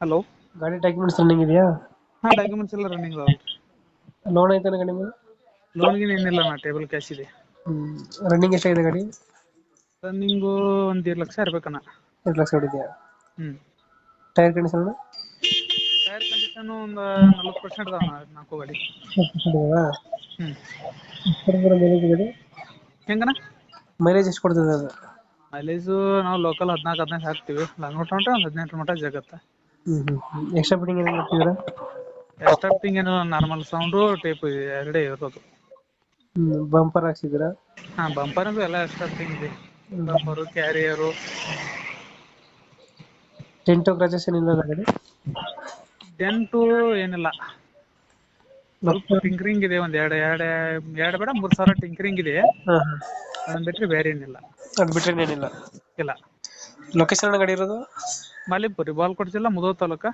Hello. ಗಾಡಿ documents running ಇದೆಯಾ? ಹಾಂ ಡಾಕ್ಯುಮೆಂಟ್ಸ್ ಎಲ್ಲ ರನ್ನಿಂಗ್ ಅದಾವೆ ಲೋನ್ ಐತಾನೆ ಗಾಡಿ ಮೇಲೆ? ಲೋನ್ಗೆ ಏನಿಲ್ಲ ನಾ ಟೇಬಲ್ ಕ್ಯಾಶ್ ಇದೆ. ರನ್ನಿಂಗ್ ಎಷ್ಟಾಗಿದೆ ಗಾಡಿ? ರನ್ನಿಂಗು ಒಂದು ಎರಡು ಲಕ್ಷ ಇರ್ಬೇಕಣ್ಣ ಎರಡು ಲಕ್ಷ ಹೊಡಿದ್ಯಾ ಹ್ಞೂ ಟೈರ್ ಕಂಡೀಷನ್ ಟೈರ್ ಕಂಡೀಷನ್ ಒಂದು ನಲ್ವತ್ತು ಪರ್ಸೆಂಟ್ ಅದಾವ ನಾಲ್ಕು ಗಾಡಿ. ಹ್ಞೂ ಮೈಲೇಜ್ ಗಾಡಿ? ಹೆಂಗಣ್ಣ? ಮೈಲೇಜ್ ಎಷ್ಟು ಕೊಡ್ತದೆ ಅದು? ಮೈಲೇಜು ನಾವು ಲೋಕಲ್ ಹದಿನಾಲ್ಕು ಹದಿನೈದು ಹಾಕ್ತೀವಿ. ಲಾಂಗ್ ರೂಟ್ ಒಂದು ಹದಿನೆಂಟರ ಮಟ್ಟ ಜಗತ್ತೆ. ಹ್ಮ್ ಹ್ಮ್ ಎಕ್ಸ್ಟ್ರಾ ಫಿಟ್ಟಿಂಗ್ ಏನೇನು ಮಾಡ್ತಿದ್ದೀರಾ ಏನು ನಾರ್ಮಲ್ ಸೌಂಡು ಟೇಪ್ ಎರಡೇ ಇರೋದು ಹ್ಮ್ ಬಂಪರ್ ಹಾಕ್ಸಿದ್ದೀರಾ? ಹಾ ಬಂಪರ್ ಅಂದ್ರೆ ಎಲ್ಲ ಎಸ್ಟಾಪ್ಟಿಂಗ್ ಇದೆ. ಬಂಪರು ಕ್ಯಾರಿಯರು ಟೆಂಟು ಕ್ರಾಚಸ್ ಏನಿಲ್ಲ ಗಾಡಿ? ಟೆಂಟು ಏನಿಲ್ಲ. ಸ್ವಲ್ಪ ಟಿಂಕರಿಂಗ್ ಇದೆ ಒಂದ್ ಎರಡು ಎರಡು ಎರಡು ಬೇಡ ಮೂರು ಸಾವಿರ ಟಿಂಕರಿಂಗ್ ಇದೆ. ಹಾಂ ಹಾಂ. ಅದನ್ನ ಬಿಟ್ರೆ ಬೇರೆ ಏನಿಲ್ಲ. ಅದು ಬಿಟ್ಟರೆ ಏನಿಲ್ಲ. ಇಲ್ಲ. ಲೊಕೇಶನ್ ಗಾಡಿ ಇರೋದು? ಮಾಲಿಂಪುರ್ ಬಾಲ್ಕೋಟ್ ಜಿಲ್ಲಾ ಮುದೋ ತಾಲೂಕ?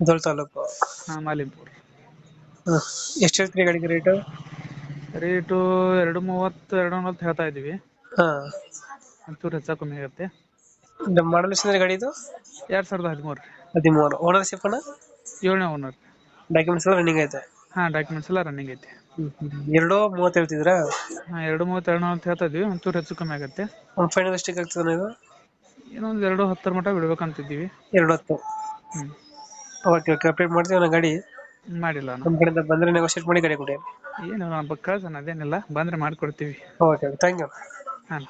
ಮುದೋಳ್ ತಾಲೂಕು. ಹಾ ಮಾಲಿಂಪುರ್. ಎಷ್ಟು ಹೇಳ್ತೀರಿ ಗಾಡಿಗೆ ರೇಟು? ರೇಟು ಎರಡು ಮೂವತ್ತು ಎರಡು ನಲ್ವತ್ತು ಹೇಳ್ತಾ ಇದೀವಿ ಹಾಂ. ಒಂಚೂರು ಹೆಚ್ಚು ಕಮ್ಮಿ ಆಗುತ್ತೆ. ನಮ್ಮ ಮಾಡಲ್ ಎಷ್ಟು ಗಾಡಿ ಇದು ಎರಡು ಸಾವಿರದ ಹದಿಮೂರು. ಹದಿಮೂರು. ಓನರ್ಶಿಪ್ ಅಣ್ಣ ಏಳನೇ ಓನರ್ ಡಾಕ್ಯುಮೆಂಟ್ಸ್ ಎಲ್ಲ ರನ್ನಿಂಗ್ ಐತೆ? ಹಾಂ ಡಾಕ್ಯುಮೆಂಟ್ಸ್ ಎಲ್ಲ ರನ್ನಿಂಗ್ ಐತಿ. ಎರಡು ಮೂವತ್ತು ಹೇಳ್ತಿದ್ರ ಹಾಂ ಎರಡು ಮೂವತ್ತು ಎರಡು ನಲ್ವತ್ತು ಹೇಳ್ತಾ ಇದ್ದೀವಿ. ಒಂಚೂರು ಹೆಚ್ಚು ಕಮ್ಮಿ ಆಗುತ್ತೆ. ಒಂದು ಫೈನಲ್ ಎಷ್ಟಕ್ಕೆ ಆಗ್ತದೆ ಇದು? ಇನ್ನೊಂದು ಎರಡು ಹತ್ತರ ಮಟ್ಟ ಬಿಡ್ಬೇಕಂತಿದ್ದೀವಿ. ಎರಡು ಹತ್ತು. ಹ್ಞೂ ಓಕೆ ಓಕೆ ಅಪ್ಡೇಟ್ ಮಾಡ್ತೀವಿ ಅಣ್ಣ ಗಾಡಿ. ಮಾಡಿಲ್ಲ ಅಣ್ಣ. ನಮ್ಮ ಕಡೆಯಿಂದ ಬಂದರೆ ನೆಗೋಷಿಯೇಟ್ ಮಾಡಿ ಗಾಡಿ ಕೊಡಿ. ಏನು ಕಳ್ಸೋಣ ಅದೇನಿಲ್ಲ ಬಂದ್ರೆ ಮಾಡಿಕೊಡ್ತೀವಿ. ಓಕೆ ಓಕೆ ಥ್ಯಾಂಕ್ ಯು ಹಾಂ